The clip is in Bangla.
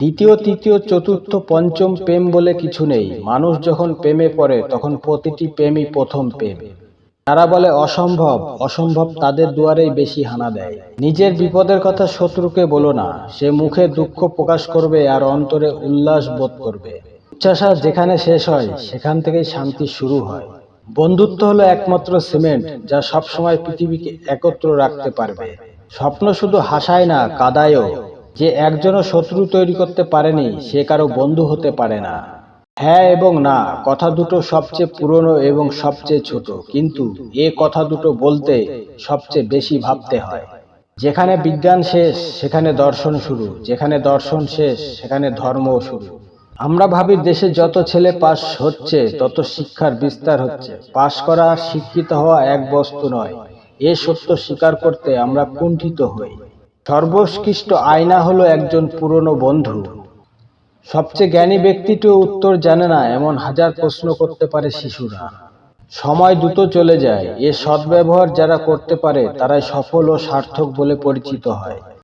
দ্বিতীয়, তৃতীয়, চতুর্থ, পঞ্চম প্রেম বলে কিছু নেই। মানুষ যখন প্রেমে পড়ে, তখন প্রতিটি প্রেমই প্রথম প্রেম। তারা বলে, অসম্ভব অসম্ভব তাদের দুয়ারেই বেশি হানা দেয়। নিজের বিপদের কথা শত্রুকে বলো না। সে মুখে দুঃখ প্রকাশ করবে আর অন্তরে উল্লাস বোধ করবে। উচ্চাশ্বাস যেখানে শেষ হয়, সেখান থেকেই শান্তি শুরু হয়। বন্ধুত্ব হলো একমাত্র সিমেন্ট যা সবসময় পৃথিবীকে একত্র রাখতে পারবে। স্বপ্ন শুধু হাসায় না, কাদায়ও। যে একজনও শত্রু তৈরি করতে পারেনি, সে কারও বন্ধু হতে পারে না। হ্যাঁ এবং না, কথা দুটো সবচেয়ে পুরনো এবং সবচেয়ে ছোট, কিন্তু এ কথা দুটো বলতে সবচেয়ে বেশি ভাবতে হয়। যেখানে বিজ্ঞান শেষ, সেখানে দর্শন শুরু, যেখানে দর্শন শেষ, সেখানে ধর্ম শুরু। আমরা ভাবি দেশে যত ছেলে পাস হচ্ছে, তত শিক্ষার বিস্তার হচ্ছে। পাশ করা শিক্ষিত হওয়া এক বস্তু নয়। এ সত্য স্বীকার করতে আমরা কুণ্ঠিত হই। সর্বোৎকৃষ্ট আয়না হলো একজন পুরনো বন্ধু। সবচেয়ে জ্ঞানী ব্যক্তিটিও উত্তর জানে না, এমন হাজার প্রশ্ন করতে পারে শিশুরা। সময় দ্রুত চলে যায়, এ সদ্ব্যবহার যারা করতে পারে, তারাই সফল ও সার্থক বলে পরিচিত হয়।